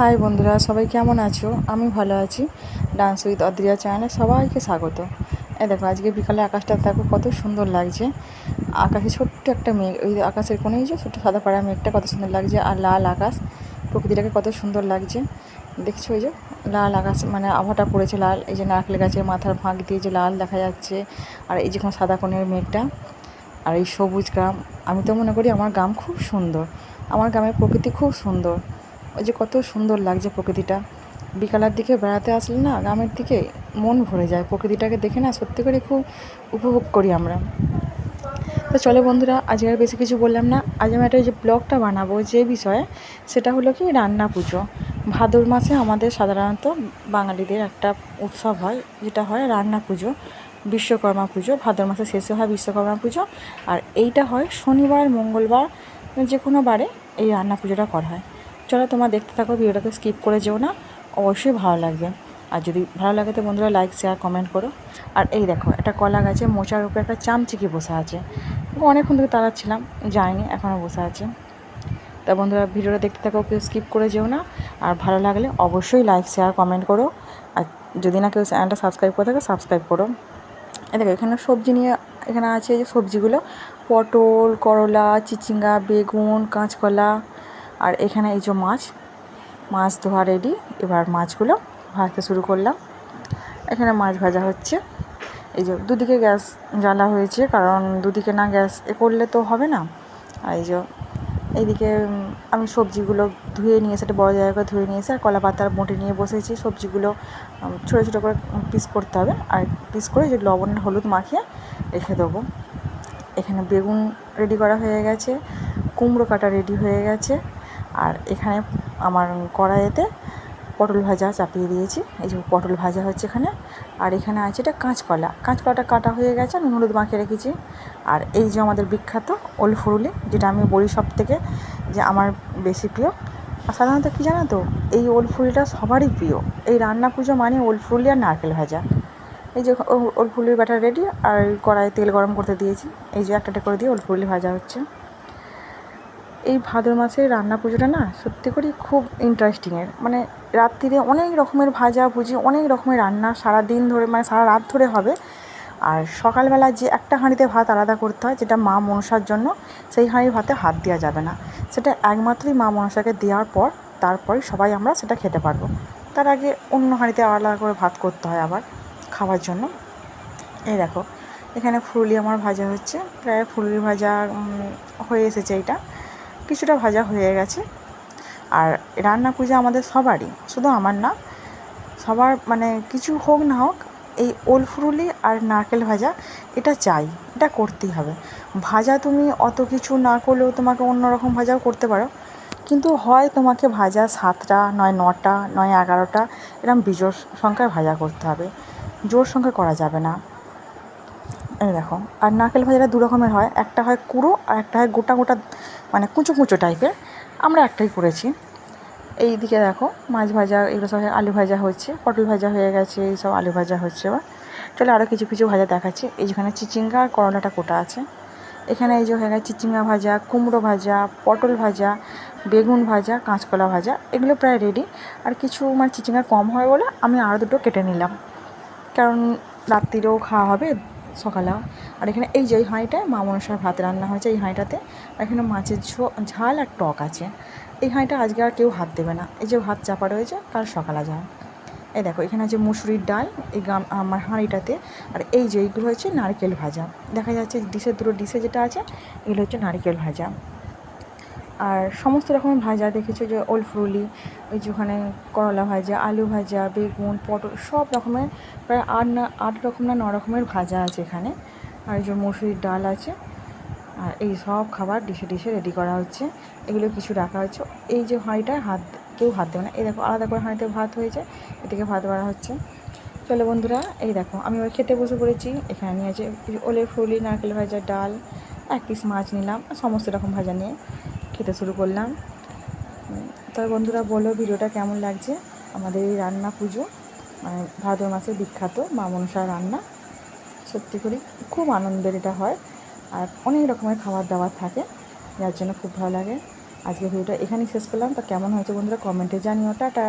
High বন্ধুরা, সবাই কেমন আছো? আমি ভালো আছি। ডান্স উইথ অদ্রিয়া চ্যানেলে সবাইকে স্বাগত। এই দেখো, আজকে বিকালে আকাশটা দেখো কত সুন্দর লাগছে। আকাশে ছোট্ট একটা মেঘ, ওই আকাশের কোনেই যে ছোট্ট সাদা পাড়া মেঘটা কত সুন্দর লাগছে আর লাল আকাশ প্রকৃতিটাকে কত সুন্দর লাগছে। দেখছ ওই যে, লাল আকাশ মানে আবহাওয়াটা পড়েছে লাল, এই যে নারকেল গাছের মাথার ফাঁক দিয়ে যে লাল দেখা যাচ্ছে, আর এই যে কোনো সাদা কোণের মেঘটা, আর এই সবুজ গ্রাম। আমি তো মনে করি আমার গ্রাম খুব সুন্দর। আমার গ্রামের প্রকৃতি খুব সুন্দর। ওই যে কত সুন্দর লাগছে প্রকৃতিটা। বিকালের দিকে বেড়াতে আসলে না, গ্রামের দিকে মন ভরে যায়। প্রকৃতিটাকে দেখে না সত্যি করে খুব উপভোগ করি আমরা। তো চলো বন্ধুরা, আজকে আর বেশি কিছু বললাম না। আজ আমি একটা যে ব্লগটা বানাবো, যে বিষয়ে সেটা হলো কি রান্না পুজো। ভাদর মাসে আমাদের সাধারণত বাঙালিদের একটা উৎসব হয়, যেটা হয় রান্না পুজো, বিশ্বকর্মা পুজো। ভাদর মাসে শেষে হয় বিশ্বকর্মা পুজো। আর এইটা হয় শনিবার, মঙ্গলবার যে কোনো বারে এই রান্না পুজোটা করা হয়। চলো তোমরা দেখতে থাকো, ভিডিওটাকে স্কিপ করে যেও না। অবশ্যই ভালো লাগবে। আর যদি ভালো লাগে তো বন্ধুরা লাইক শেয়ার কমেন্ট করো। আর এই দেখো, একটা কলা গাছে মোচার উপরে একটা চামচিকি বসে আছে। অনেকক্ষণ থেকে তাড়াচ্ছিলাম, যায়নি এখনও বসে আছে। তা বন্ধুরা, ভিডিওটা দেখতে থাকো, কেউ স্কিপ করে যেও না। আর ভালো লাগলে অবশ্যই লাইক শেয়ার কমেন্ট করো। আর যদি না কেউ চ্যানেলটা সাবস্ক্রাইব করে থাকে সাবস্ক্রাইব করো। এই দেখো, এখানে সবজি নিয়ে, এখানে আছে যে সবজিগুলো। পটল, করলা, চিচিঙ্গা, বেগুন, কাঁচকলা। আর এখানে এই যে মাছ মাছ ধোয়া রেডি এবার মাছগুলো ভাজতে শুরু করলাম। এখানে মাছ ভাজা হচ্ছে। এই যে দুদিকে গ্যাস জ্বালা হয়েছে, কারণ দুদিকে না গ্যাস এ করলে তো হবে না। আর এই যে এইদিকে আমি সবজিগুলো ধুয়ে নিয়ে একটা বড়ো জায়গায় ধুয়ে নিয়ে এসে, আর কলা পাতার মোটে নিয়ে বসেছি। সবজিগুলো ছোটো ছোটো করে পিস করতে হবে। আর পিস করে যে লবণ, হলুদ মাখিয়ে রেখে দেবো। এখানে বেগুন রেডি করা হয়ে গেছে। কুমড়ো কাটা রেডি হয়ে গেছে। আর এখানে আমার কড়াইতে পটল ভাজা চাপিয়ে দিয়েছি। এই যে পটল ভাজা হচ্ছে এখানে। আর এখানে আছে এটা কাঁচকলা। কাঁচকলাটা কাটা হয়ে গেছে, আমি হলুদ মাখিয়ে রেখেছি। আর এই যে আমাদের বিখ্যাত ওল ফুরুলি যেটা আমি বলি সব থেকে যে আমার বেশি প্রিয়। আর সাধারণত কী জানো তো, এই ওল ফুরুলিটা সবারই প্রিয়। এই রান্না পুজো মানে ওল ফুরুলি আর নারকেল ভাজা। এই যে ওল ফুরুলির ব্যাটার রেডি, আর কড়াইয়ে তেল গরম করতে দিয়েছি। এই যে একটা করে দিয়ে ওল ফুরুলি ভাজা হচ্ছে। এই ভাদ্র মাসের রান্না পুজোটা না সত্যি করেই খুব ইন্টারেস্টিংয়ের মানে রাত্রিরে অনেক রকমের ভাজা ভুজি, অনেক রকমের রান্না সারা দিন ধরে মানে সারা রাত ধরে হবে। আর সকালবেলা যে একটা হাঁড়িতে ভাত আলাদা করতে হয়, যেটা মা মনসার জন্য, সেই হাঁড়ির ভাতে হাত দেওয়া যাবে না। সেটা একমাত্রই মা মনসাকে দেওয়ার পর, তারপরে সবাই আমরা সেটা খেতে পারব। তার আগে অন্য হাঁড়িতে আলাদা করে ভাত করতে হয় আবার খাওয়ার জন্য। এই দেখো, এখানে ফুললি আমার ভাজা হচ্ছে। প্রায় ফুললি ভাজা হয়ে এসেছে এইটা কিছুটা ভাজা হয়ে গেছে। আর রান্না পুজো আমাদের সবারই, শুধু আমার না। সবার মানে কিছু হোক না হোক, এই ওল ফুরুলি আর নারকেল ভাজা, এটা চাই, এটা করতেই হবে। ভাজা তুমি অত কিছু না করলেও তোমাকে অন্য রকম ভাজাও করতে পারো। কিন্তু হয় তোমাকে ভাজা সাতটা, নয় নটা, নয় এগারোটা এরকম বিজোড় সংখ্যায় ভাজা করতে হবে। জোর সংখ্যা করা যাবে না। এই দেখো, আর নারকেল ভাজাটা দু রকমের হয়। একটা হয় কুড়ো আর একটা হয় গোটা গোটা মানে কুঁচো কুঁচো টাইপের। আমরা একটাই করেছি। এই দিকে দেখো, মাছ ভাজা, এগুলো সব আলু ভাজা হচ্ছে, পটল ভাজা হয়ে গেছে, এই সব আলু ভাজা হচ্ছে এবার। চলে আরও কিছু কিছু ভাজা দেখাচ্ছি। এই যেখানে চিচিঙ্গা আর করলাটা কোটা আছে। এখানে এই যে হয়ে গেছে চিচিঙ্গা ভাজা, কুমড়ো ভাজা, পটল ভাজা, বেগুন ভাজা, কাঁচকলা ভাজা, এগুলো প্রায় রেডি আর কিছু মানে চিচিঙ্গা কম হয় বলে আমি আরও দুটো কেটে নিলাম। কারণ রাত্রিরেও খাওয়া হবে সকালেও আর এখানে এই যে হাঁড়িটায় মা মনসার ভাত রান্না হয়েছে এই হাঁড়িটাতে। আর এখানে মাছের ঝাল আর টক আছে। এই হাঁড়িটা আজকে আর কেউ হাত দেবে না। এই যে ভাত চাপা রয়েছে, কাল সকালে যায় এই দেখো, এখানে আছে মুসুরির ডাল, এই গাম, আমার হাঁড়িটাতে। আর এই যে এইগুলো হচ্ছে নারকেল ভাজা। দেখা যাচ্ছে ডিশের দুটো ডিশে যেটা আছে, এগুলো হচ্ছে নারকেল ভাজা। আর সমস্ত রকমের ভাজা দেখেছ যে ওল ফুরুলি, ওই যে ওখানে করলা ভাজা, আলু ভাজা, বেগুন, পটল, সব রকমের, প্রায় আট না, আট রকম না ন রকমের ভাজা আছে এখানে। আর যে মসুরির ডাল আছে, আর এই সব খাবার ডিশে ডিশে রেডি করা হচ্ছে। এগুলো কিছু রাখা হচ্ছে। এই যে হাঁড়িটায় হাত, কেউ হাত দেবে না। এই দেখো, আলাদা করে হাঁড়িতে ভাত হয়েছে, এদিকে ভাত বাড়া হচ্ছে। চলো বন্ধুরা, এই দেখো, আমি ওই খেতে বসে পড়েছি। এখানে নিয়েছে ওলে ফুলি নারকেল ভাজা ডাল, এক পিস মাছ নিলাম, সমস্ত রকম ভাজা নিয়ে। খেতে শুরু করলাম। তবে বন্ধুরা বলো, ভিডিওটা কেমন লাগছে? আমাদের এই রান্না পুজো মানে ভাদ্র মাসে বিখ্যাত মা মনসার রান্না। সত্যি করি খুব আনন্দের এটা হয়, আর অনেক রকমের খাবার দাবার থাকে, যার জন্য খুব ভালো লাগে। আজকে ভিডিওটা এখানেই শেষ করলাম। তা কেমন হয়েছে বন্ধুরা কমেন্টে জানিও। টাটা!